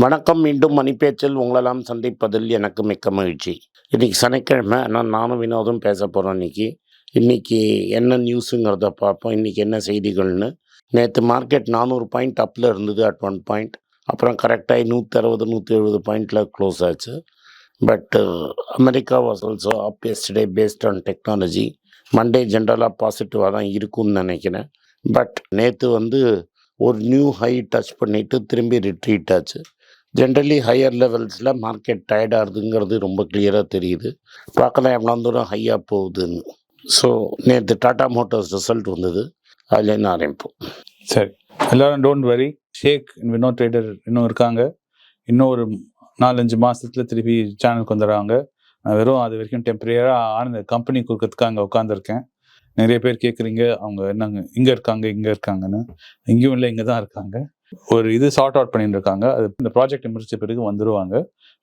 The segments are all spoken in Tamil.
வணக்கம் மீண்டும் மணிப்பேச்சில் உங்களெல்லாம் சந்திப்பதில் எனக்கு மிக்க மகிழ்ச்சி. இன்னைக்கு சனிக்கிழமை நான் நானும் வினோதும் பேச போகிறோம் இன்னைக்கு. இன்னைக்கு என்ன நியூஸுங்கிறத பார்ப்போம். இன்னைக்கு என்ன செய்திகள்னு. நேற்று மார்க்கெட் நானூறு பாயிண்ட் அப்பில் இருந்தது அட் ஒன் பாயிண்ட் அப்புறம் கரெக்டாகி நூற்றி அறுபது நூற்றி எழுபது பாயிண்டில் க்ளோஸ் ஆச்சு. But America was also up yesterday based on technology Monday ஜென்ரலாக பாசிட்டிவாக தான் இருக்கும்னு நினைக்கிறேன். பட் நேற்று வந்து ஒரு நியூ ஹை டச் பண்ணிவிட்டு திரும்பி ரிட்ரீட் ஆச்சு. ஜென்ரலி ஹையர் லெவல்ஸில் மார்க்கெட் டயர்டாகுதுங்கிறது ரொம்ப கிளியராக தெரியுது. பார்க்கலாம் எவ்வளோ தூரம் ஹையாக போகுதுன்னு. ஸோ நேற்று டாடா மோட்டார்ஸ் ரிசல்ட் வந்தது. அதுலேருந்து ஆரம்பிப்போம். சரி. எல்லாரும் don't worry shake Vinod trader இன்னும் இருக்காங்க. இன்னும் ஒரு நாலஞ்சு மாதத்தில் திருப்பி சேனலுக்கு வந்துடுறாங்க. நான் வெறும் அது வரைக்கும் டெம்பரரியாக ஆனந்த கம்பெனி கொடுக்கறதுக்கு அங்கே உட்காந்துருக்கேன் நிறைய பேர் கேட்குறீங்க. அவங்க என்னங்க? இங்கே இருக்காங்க இங்கே இருக்காங்கன்னு. இங்கேயும் இல்லை இங்கே தான் இருக்காங்க. ஒரு இது சார்ட் அவுட் பண்ணிட்டு இருக்காங்க அது இந்த ப்ராஜெக்ட் முடிச்ச பிறகு வந்துடுவாங்க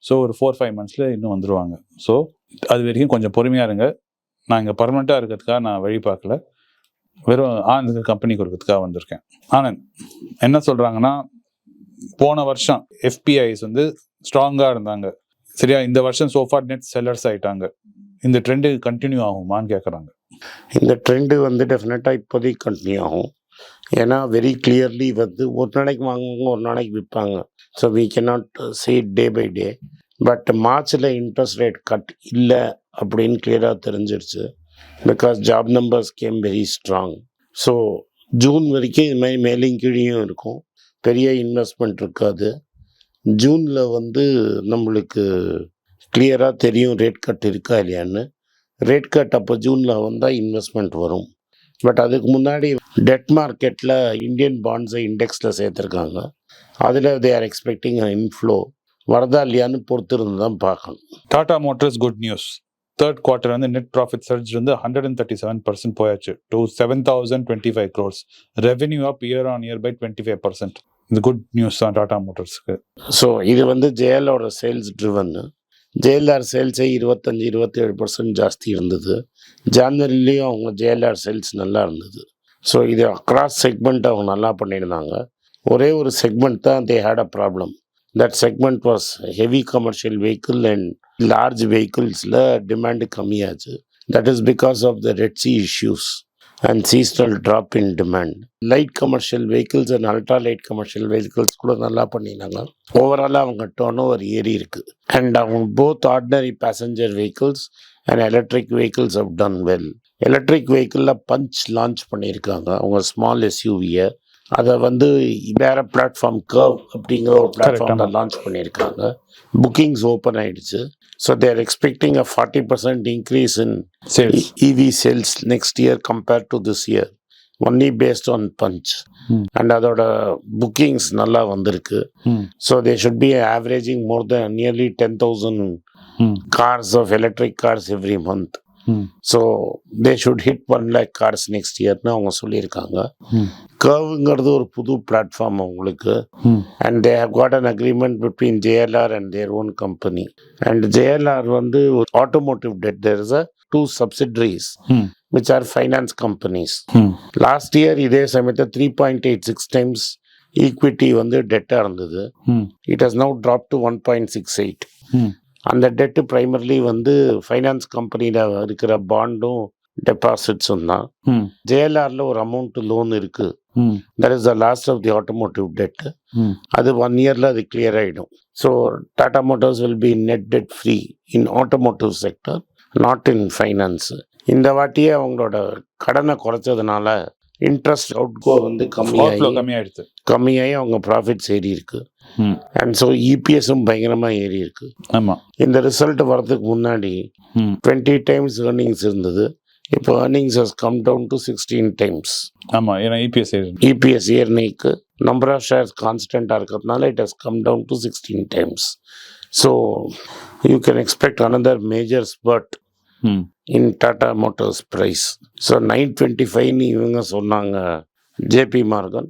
ஸோ ஒரு ஃபோர் ஃபைவ் மந்த்ஸில் இன்னும் வந்துடுவாங்க ஸோ அது வரைக்கும் கொஞ்சம் பொறுமையாக இருங்க. நான் இங்கே பர்மனெண்ட்டாக இருக்கிறதுக்காக நான் வழி பார்க்கல. வெறும் ஆனந்த் கம்பெனி கொடுக்கறதுக்காக வந்திருக்கேன். ஆனந்த் என்ன சொல்கிறாங்கன்னா போன வருஷம் எஃபிஐஸ் வந்து ஸ்ட்ராங்காக இருந்தாங்க. சரியா? இந்த வருஷம் சோஃபா நெட் செல்லர்ஸ் ஆகிட்டாங்க இந்த ட்ரெண்டு கண்டினியூ ஆகுமான்னு கேட்குறாங்க இந்த ட்ரெண்டு வந்து டெஃபினட்டாக இப்போதைக்கு கண்டினியூ ஆகும். ஏன்னா வெரி கிளியர்லி வந்து ஒரு நாளைக்கு வாங்குவாங்க ஒரு நாளைக்கு விற்பாங்க. So we not see day by day but மார்ச்சில் இன்ட்ரெஸ்ட் ரேட் கட் இல்லை அப்படின்னு கிளியராக தெரிஞ்சிருச்சு. Because job numbers came very strong so June வரைக்கும் இது மாதிரி மேலேயும் கீழேயும் இருக்கும். பெரிய இன்வெஸ்ட்மெண்ட் இருக்காது. ஜூனில் வந்து நம்மளுக்கு கிளியராக தெரியும் ரேட் கட் இருக்கா இல்லையான்னு. ரேட் கட் அப்போ ஜூனில் வந்தால் இன்வெஸ்ட்மெண்ட் வரும். பட் அதுக்கு முன்னாடி டெட் மார்க்கெட்டில் இந்தியன் பாண்ட்ஸை இண்டெக்ஸில் சேர்த்துருக்காங்க. அதில் தே ஆர் எக்ஸ்பெக்டிங் இன்ஃப்ளோ வரதா இல்லையான்னு பொறுத்திருந்து தான் பார்க்கணும். Tata Motors good news third quarter வந்து நெட் ப்ராஃபிட் சர்ஜ் வந்து hundred and thirty seven percent போயாச்சு. To seven thousand twenty five crores revenue up year on year by twenty five percent இது குட் நியூஸ் தான் டாடா மோட்டர்ஸ்க்கு ஸோ இது வந்து ஜேஎலோட சேல்ஸ் ட்ரிவன்னு ஜேஎல்ஆர் சேல்ஸே இருபத்தஞ்சி இருபத்தேழு பர்சன்ட் ஜாஸ்தி இருந்தது. ஜான்வரிலையும் அவங்க ஜேஎல்ஆர் சேல்ஸ் நல்லா இருந்தது. ஸோ இது அக்ராஸ் செக்மெண்ட் அவங்க நல்லா பண்ணியிருந்தாங்க. ஒரே ஒரு செக்மெண்ட் தான் they had a problem that segment was heavy commercial vehicle and large வெஹிக்கிள்ஸில் demand கம்மியாச்சு. That is because of the red sea issues and seasonal drop in demand light commercial vehicles and ultra light commercial vehicles கூட நல்லா பண்ணினாங்க ஓவராலாக அவங்க டோன் ஓவர் ஏறி இருக்கு. அண்ட் அவங்க both ordinary passenger vehicles and electric vehicles have done well electric வெஹிக்கிளில் Punch launch பண்ணியிருக்காங்க. அவங்க ஸ்மால் எஸ்யூவியை அதை வந்து வேற பிளாட்ஃபார்ம் கர்வ் அப்படிங்கிற ஒரு பிளாட்ஃபார்மில். லான்ச் பண்ணியிருக்காங்க. புக்கிங்ஸ் ஓப்பன் ஆயிடுச்சு. So they're expecting a forty percent increase in sales sales. Next year compared to this year. Only based on punch. Hmm. and அதோட bookings நல்லா வந்திருக்கு. ம் so they should be averaging more than nearly 10000 ம் cars of electric cars every so they should hit 1 lakh cars next yearனு அவங்க சொல்லியிருக்காங்க கர்வுங்கிறது ஒரு புது பிளாட்ஃபார்ம் அவங்களுக்கு and they have got an agreement between JLR and their own company and JLR வந்து there is a two subsidiaries ம் which are finance companies. Hmm last year இதே சமயத்தில் three point eight six times equity வந்து டெட்டாக இருந்தது it has now drop to one point six eight அந்த டெட்டு ப்ரைமர்லி வந்து ஃபைனான்ஸ் கம்பெனியில் இருக்கிற பாண்டும் டெபாசிட்ஸும் தான். ஜேஎல்ஆரில் ஒரு அமௌண்ட் லோன் இருக்குது ம். That is the last of the automotive debt அது ஒன் இயரில் அது கிளியர் ஆகிடும் so Tata Motors will be net debt free in automotive sector not in finance இந்த வாட்டியே அவங்களோட கடனை குறைச்சதுனால இன்ட்ரெஸ்ட் அவுட்கோ வந்து அவுட்ஃப்ளோ கம்மியாகி கம்மியாகி அவங்க ப்ராஃபிட்ஸ் ஏறி இருக்கு. ம் அண்ட் ஸோ இபிஎஸும் பயங்கரமாக ஏறி இருக்கு. ஆமா. இந்த ரிசல்ட் வரதுக்கு முன்னாடி டுவெண்ட்டி டைம்ஸ் ஏர்னிங்ஸ் இருந்தது. இப்போ earnings has come down to sixteen times ஆமா ஏன்னா E இபிஎஸ் இபிஎஸ் இயர்னிக்கு நம்பர் ஆஃப் ஷேர்ஸ் கான்ஸ்டண்ட்டாக இருக்கிறதுனால it has come down to sixteen times so you can expect another major spurt in Tata Motors price so nine twenty ஃபைவ்னு இவங்க சொன்னாங்க. JP Morgan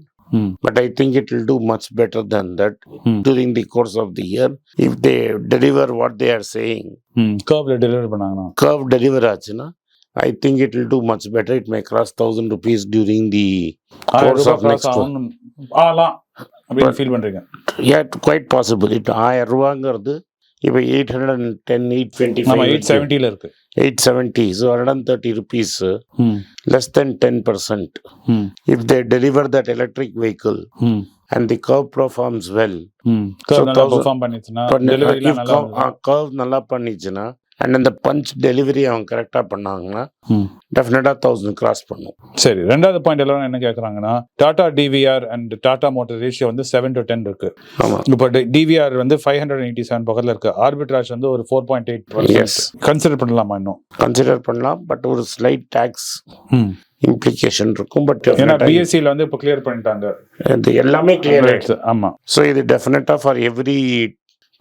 but I think it will do much better then that hmm during the course of the year if they deliver what they are saying hmm கர்வ்ல deliver பண்ணாங்கன்னா? கர்வ் டெலிவர் ஆச்சுன்னா I think it will do much better it may cross thousand rupees during the Course of cross next ஆகணும். ஆகலாம். அப்படின்னு ஃபீல் பண்றீங்க. ஏட் குவைட் பாசிபிள் இட் ஆயிரம் ரூபாங்கிறது இப்போ eight hundred and ten eight twenty நம்ம eight seventy so hundred and thirty rupees less than ten percent if they deliver that electric vehicle and the curve performs well. Curve நல்லா பண்ணிச்சுன்னா அண்ட் அந்த பஞ்ச் டெலிவரி அவங்க கரெக்டாக பண்ணாங்கன்னா. டெஃபினட்டாக தௌசண்ட் கிராஸ் பண்ணும். சரி ரெண்டாவது பாயிண்ட் எல்லாரும் என்ன கேக்குறாங்கன்னா Tata DVR and Tata motor ratio வந்து செவன் டு டென் இருக்கு. ஆமாம் இப்போ டிவிஆர் வந்து ஃபைவ் ஹண்ட்ரட் எயிட்டி செவன் பக்கத்துல இருக்கு ஆர்பிட்ராஜ் வந்து ஒரு four point eight Yes. Consider பண்ணலாமா இன்னும்? கன்சிடர் பண்ணலாம் பட் ஒரு ஸ்லைட் டேக்ஸ் இம்ப்ளிகேஷன் இருக்கும் பட் ஏன்னா பிஎஸ்சியில் வந்து இப்போ கிளியர் பண்ணிட்டாங்க. இது எல்லாமே கிளியர் ஆயிடுச்சு. ஆமா. ஸோ இது டெஃபினட்டாக ஃபார் எவ்ரி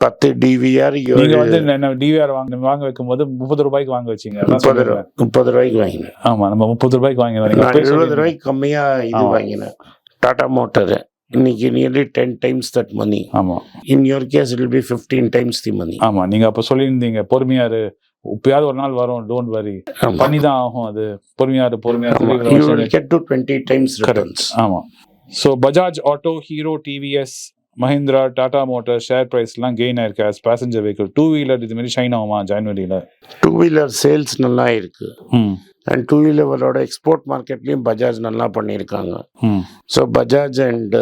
பத்து டிவிஆர் நீங்க வந்து டிவிஆர் வாங்க வாங்க வைக்கும்போது முப்பது ரூபாய்க்கு வாங்க வச்சீங்க. முப்பது. ரூபாய் முப்பது ரூபாய்க்கு வாங்கினேன். ஆமா நம்ம முப்பது ரூபாய்க்கு வாங்கி எழுபது. ரூபாய்க்கு கம்மியாக இது. வாங்கினேன். டாடா மோட்டரு இன்னைக்கு nearly ten times that money ஆமா. In your case it be fifteen times the money ஆமா நீங்க அப்ப சொல்லியிருந்தீங்க பொறுமையா இரு. எப்பயாவது ஒரு நாள் வரும் டோன்ட் வரி பண்ணி தான் ஆகும் அது. பொறுமையா இரு பொறுமையா கெட் டு டுவெண்ட்டி டைம்ஸ் ஆமா. So Bajaj auto Hero TVS Mahindra Tata motor share பிரைஸ்லாம் gain ஆயிருக்கு as passenger vehicle two wheeler இது மாதிரி ஷைன் ஆகுமா ஜான்வரியில? டூ வீலர் சேல்ஸ் நல்லா இருக்கு. அண்ட் டூ வீலரோட எக்ஸ்போர்ட் மார்க்கெட்லயும் பஜாஜ் நல்லா பண்ணியிருக்காங்க. So Bajaj and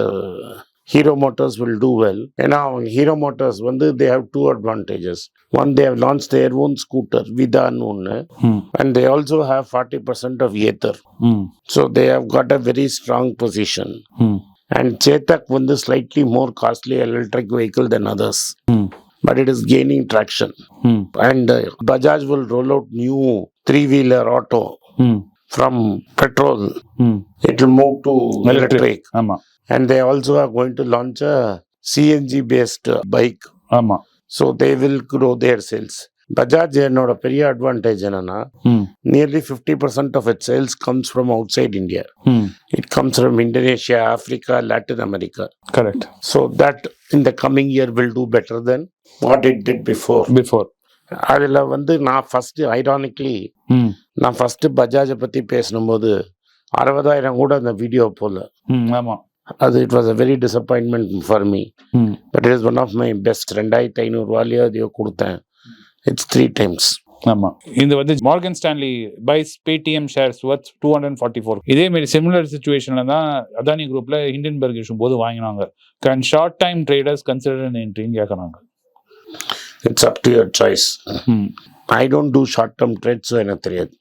Hero Motors will do well ஏன்னா அவங்க ஹீரோ மோட்டார்ஸ் வந்து they have two advantages one they have launch their own scooter விதான்னு ஒன்று and they also have forty percent of Ather so they have got a very strong position And Chetak one is slightly more costly electric vehicle than others. Mm. But it is gaining traction. Mm. And uh, Bajaj will roll out new three wheeler auto mm. from petrol. Mm. It will move to electric. electric. And they also are going to launch a CNG based uh, bike. So they will grow their sales. Bajaj என்னோட பெரிய அட்வான்டேஜ் என்னன்னா nearly fifty percent of it sales comes from outside India it comes from Indonesia Africa Latin America correct so that in the coming year will do better than what it did before before அதில் வந்து நான் ஃபஸ்ட்டு ஐரானிக்லி நான் ஃபஸ்ட்டு பஜாஜை பற்றி பேசினும்போது அறுபதாயிரம் கூட அந்த வீடியோ போல ம் ஆமா. அது it was a very disappointment for me hmm. But it is one of my best ரெண்டாயிரத்தி ஐநூறுரூவாலையோ அதையோ கொடுத்தேன். இட்ஸ் த்ரீ டைம்ஸ் ஆமா. இது வந்து Morgan Stanley buys Paytm shares worth two hundred forty four இதே மாதிரி சிமிலர் சுச்சுவேஷன்ல தான் அதானி குரூப்ல ஹிண்டன்பர்க் இஷ்யூ போது வாங்கினாங்க. Can short time traders consider என்ட்ரின்னு கேட்கறாங்க it's up to your choice I don't do short term trades எனக்கு தெரியாது.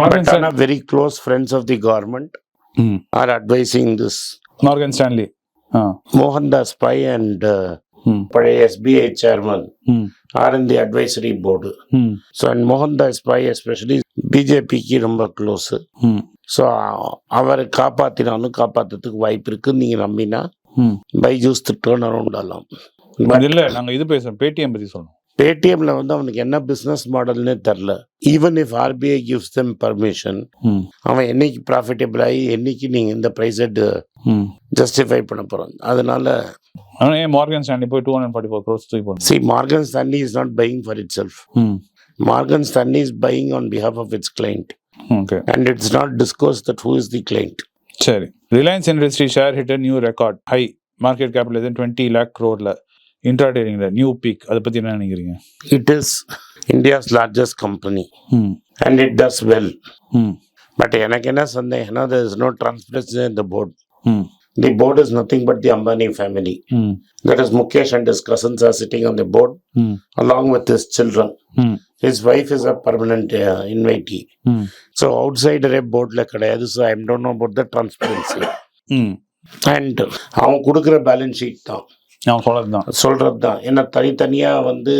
Morgan very close friends of the government are advising this Morgan Stanley Mohandas Pai and பழைய SBI chairman hmm. Are the advisory board hmm. So and Mohandas Pai especially பிஜேபிக்கு ரொம்ப க்ளோஸு ம். ஸோ அவரை காப்பாற்றினாலும் காப்பாற்றுறதுக்கு வாய்ப்பு இருக்குன்னு நீங்கள் நம்பினா ம். பைஜூஸ் டேர்ன் அரவுண்ட் ஆகலாம் இல்ல நாங்க இது பேசுறோம். பேடிஎம் பத்தி சொல்லணும் பேடிஎம்ல வந்து அவனுக்கு என்ன பிஸ்னஸ் மாடல்னே தெரில. Even if RBI gives them permission அவன் என்னைக்கு ப்ராஃபிட்டபிள் ஆகி என்னைக்கு நீங்கள் இந்த ப்ரைஸை ஜஸ்டிஃபை பண்ண போகிறான் அதனால மார்கன் ஸ்டான்லி போய் two hundred forty four crores தூக்கி see Morgan Stanley is not buying for itself hmm. Morgan Stanley is buying on behalf of its client okay and it's not disclose that who is the client சரி. Reliance industry share hit new record high market capitalisation twenty lakh க்ரோர்ல இன்ட்ராடேரிங்ல நியூ பீக் அதை பத்தி என்ன நினைக்கிறீங்க it is India's largest company and it does well but எனக்கு என்ன சந்தேகம்னா there is no transparency in the board ம் the board is nothing but the ambani family ம் that is mukesh and his cousins are sitting on the board ம் along with his children ம் his wife is a permanent uh, invitee ம் so outsider boardல கிடையாது i don't know about the transparency ம் and அவன் கொடுக்குற பேலன்ஸ் ஷீட் தான் நான் சொல்றது தான் ஏன்னா தனித்தனியா வந்து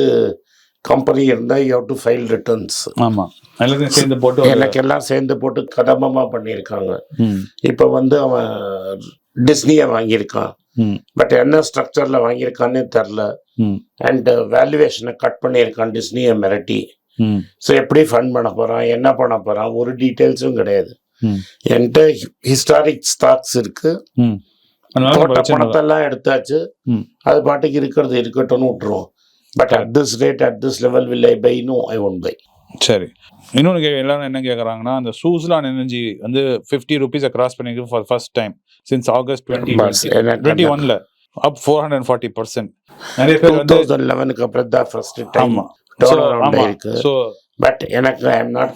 கம்பெனி இருந்தால் யூ டு ஃபைல் ரிட்டர்ன்ஸ் ஆமா. எல்லாத்தையும் சேர்ந்து போட்டு எனக்கு எல்லாம் சேர்ந்து போட்டு கதமமா பண்ணியிருக்காங்க. இப்போ வந்து அவன் டிஸ்னியை வாங்கியிருக்கான். பட் என்ன ஸ்ட்ரக்சரில் வாங்கியிருக்கான்னே தெரில. அண்ட் வேல்யூவேஷனை கட் பண்ணியிருக்கான் டிஸ்னியை மிரட்டி. ஸோ எப்படி ஃபண்ட் பண்ண போகிறான் என்ன பண்ண போகிறான் ஒரு டீட்டெயில்ஸும் கிடையாது. என்கிட்ட ஹிஸ்டாரிக் ஸ்டாக்ஸ் இருக்கு. வச்சிருந்தோம். பணத்தெல்லாம் எடுத்தாச்சு. அது பாட்டுக்கு இருக்கிறது இருக்கட்டும்னு விட்டுருவோம். But at this rate at this level will I buy no I won't buy சரி. இன்னொன்று கே எல்லாரும் என்ன கேட்குறாங்கன்னா அந்த சூஸ்லான் எனர்ஜி வந்து ஃபிஃப்டி ருபீஸை கிராஸ் பண்ணிருக்கு for first time since August twenty twenty ஒன்ல up four hundred forty percent நிறைய பேர் டூ தௌசண்ட் லெவனுக்கு அப்புறம் தான் ஃபர்ஸ்ட் டைம் ஆமா. இருக்கு ஸோ பட் எனக்கு I am not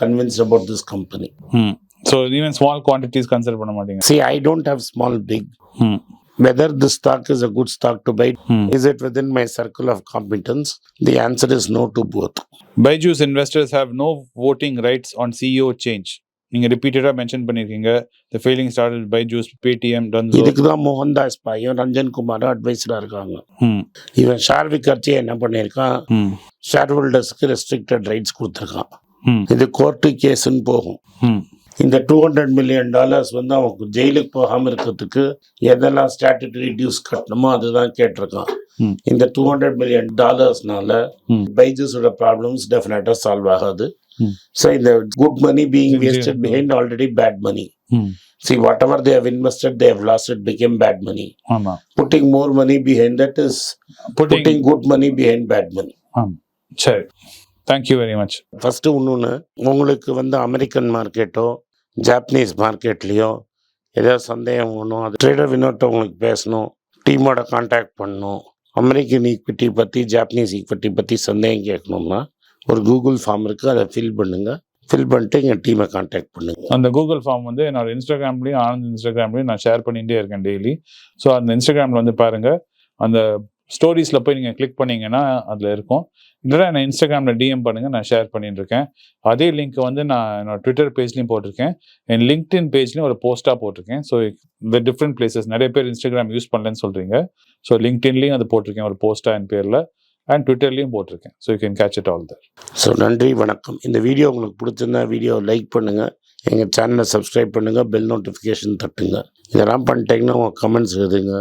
convinced about this company hmm. So even small quantities consider பண்ண மாட்டீங்க. See I don't have small big hmm whether the stock is a good stock to buy ம் is it within my circle of competence? The answer is no to both. Byju's investors have no voting rights on CEO change நீங்க ரிப்பீட்டடா மென்ஷன் பண்ணிருக்கீங்க. The failing started Byju's Paytm Dunzo இதுக்கு தான் மோகன்தாஸ் பாயும் ரஞ்சன் குமாரும் அட்வைசரா இருக்காங்க. ம் இவன் ஷேர் விக்கர்ச்சி என்ன பண்ணியிருக்கான்? ம் ஷேர் ஹோல்டர்ஸ்க்கு ரெஸ்ட்ரிக்டட் ரைட்ஸ் கொடுத்துருக்கான். ம் இது கோர்ட்டு கேஸுன்னு போகும். ம் இந்த டூ ஹண்ட்ரட் மில்லியன் டாலர்ஸ் வந்து அவன் ஜெயிலுக்கு போகாம இருக்கிறதுக்கு எதெல்லாம் ஸ்டாட்டுட்டரி டியூஸ் கட்டணுமோ அதுதான் கேட்டிருக்கான். இந்த டூ ஹண்ட்ரட் மில்லியன் டாலர்ஸ்னால. பைஜஸோட ப்ராப்ளம்ஸ் டெஃபினட்டா சால்வ் ஆகாது. ஸோ இந்த good money being wasted. Behind already bad money hmm. See whatever they have invested they have lost it became bad money ஆமா putting more money behind that is putting putting good money behind bad money சரி. தேங்க்யூ வெரி மச் ஃபஸ்ட்டு இன்னொன்று உங்களுக்கு வந்து அமெரிக்கன் மார்க்கெட்டோ ஜாப்பனீஸ் மார்க்கெட்லேயோ ஏதாவது சந்தேகம் வேணும் அது ட்ரேடர் வினோட்டவங்களுக்கு பேசணும் டீமோட காண்டாக்ட் பண்ணணும் அமெரிக்கன் ஈக்விட்டி பற்றி ஜாப்பனீஸ் ஈக்விட்டி பற்றி சந்தேகம் கேட்கணும்னா ஒரு கூகுள் ஃபார்ம் இருக்குது அதை ஃபில் பண்ணுங்கள் ஃபில் பண்ணிட்டு எங்கள் டீமை காண்டாக்ட் பண்ணுங்க. அந்த கூகுள் ஃபார்ம் வந்து என்னோட இன்ஸ்டாகிராம்லேயும் ஆனந்த் இன்ஸ்டாகிராம்லேயும் நான் ஷேர் பண்ணிகிட்டே இருக்கேன் டெய்லி ஸோ அந்த இன்ஸ்டாகிராமில் வந்து பாருங்கள் அந்த ஸ்டோரிஸில் போய் நீங்கள் கிளிக் பண்ணீங்கன்னா அதில் இருக்கும். இல்லைனா நான் இன்ஸ்டாகிராமில் டிஎம் பண்ணுங்கள் நான் ஷேர் பண்ணிட்டு இருக்கேன் அதே லிங்க் வந்து நான் என்னோட ட்விட்டர் பேஜ்லயும் போட்டிருக்கேன். என் லிங்க்டின் பேஜ்லயும் ஒரு போஸ்ட்டாக போட்டிருக்கேன். ஸோ இந்த டிஃப்ரெண்ட் பிளேசஸ் நிறைய பேர் இன்ஸ்டாகிராம் யூஸ் பண்ணலன்னு சொல்கிறீங்க ஸோ லிங்க்டின்லேயும் அது போட்டிருக்கேன். ஒரு போஸ்ட்டாக என் பேரில். அண்ட் ட்விட்டர்லேயும் போட்டிருக்கேன். So you can catch it all there so நன்றி வணக்கம். இந்த வீடியோ உங்களுக்கு பிடிச்சிருந்தா வீடியோ லைக் பண்ணுங்கள் எங்கள் சேனலை சப்ஸ்கிரைப் பண்ணுங்கள் பெல் நோட்டிஃபிகேஷன் தட்டுங்க. இதெல்லாம் பண்ணிட்டீங்கன்னா உங்கள் கமெண்ட்ஸ் எழுதுங்க.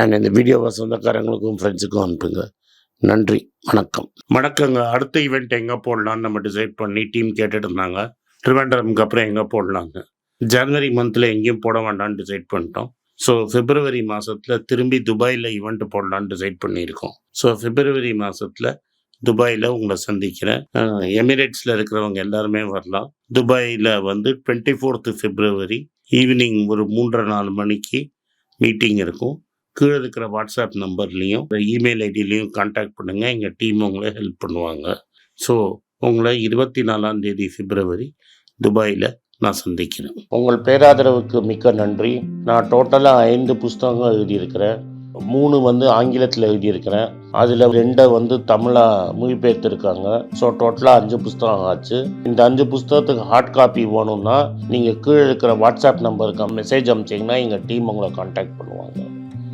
அண்ட் இந்த வீடியோவை சொந்தக்காரங்களுக்கும் ஃப்ரெண்ட்ஸுக்கும் அனுப்புங்க. நன்றி வணக்கம். வணக்கங்க. அடுத்த ஈவெண்ட் எங்கே போடலான்னு நம்ம டிசைட் பண்ணி டீம் கேட்டுட்டு இருந்தாங்க ட்ரிவாண்டரம்க்கு அப்புறம் எங்கே போடலாங்க ஜனவரி மந்தில் எங்கேயும் போட வேண்டாம்னு டிசைட் பண்ணிட்டோம். ஸோ பிப்ரவரி மாதத்தில் திரும்பி துபாயில் ஈவெண்ட் போடலான்னு டிசைட் பண்ணியிருக்கோம். ஸோ பிப்ரவரி மாதத்தில் துபாயில் உங்களை சந்திக்கிறேன். எமிரேட்ஸில் இருக்கிறவங்க எல்லாருமே வரலாம். துபாயில் வந்து டுவெண்ட்டி ஃபோர்த்து பிப்ரவரி ஈவினிங் ஒரு மூன்றரை நாலு மணிக்கு மீட்டிங் இருக்கும். கீழே இருக்கிற வாட்ஸ்அப் நம்பர்லேயும் இமெயில் ஐடியிலையும் காண்டாக்ட் பண்ணுங்கள் எங்கள் டீம் உங்களை ஹெல்ப் பண்ணுவாங்க. ஸோ உங்களை இருபத்தி நாலாம் தேதி பிப்ரவரி துபாயில் நான் சந்திக்கிறேன். உங்கள் பேராதரவுக்கு மிக்க நன்றி. நான் டோட்டலாக ஐந்து புஸ்தகங்கள் எழுதியிருக்கிறேன். மூணு வந்து ஆங்கிலத்தில் எழுதியிருக்கிறேன். அதில் ரெண்டை வந்து தமிழாக மொழிபெயர்த்திருக்காங்க. ஸோ டோட்டலாக அஞ்சு புஸ்தகம் ஆச்சு. இந்த அஞ்சு புஸ்தகத்துக்கு ஹார்ட் காப்பி வேணும்னா நீங்கள் கீழே இருக்கிற வாட்ஸ்அப் நம்பருக்கு மெசேஜ் அனுப்பிச்சிங்கன்னா எங்கள் டீம் உங்களை காண்டாக்ட் பண்ணுவாங்க.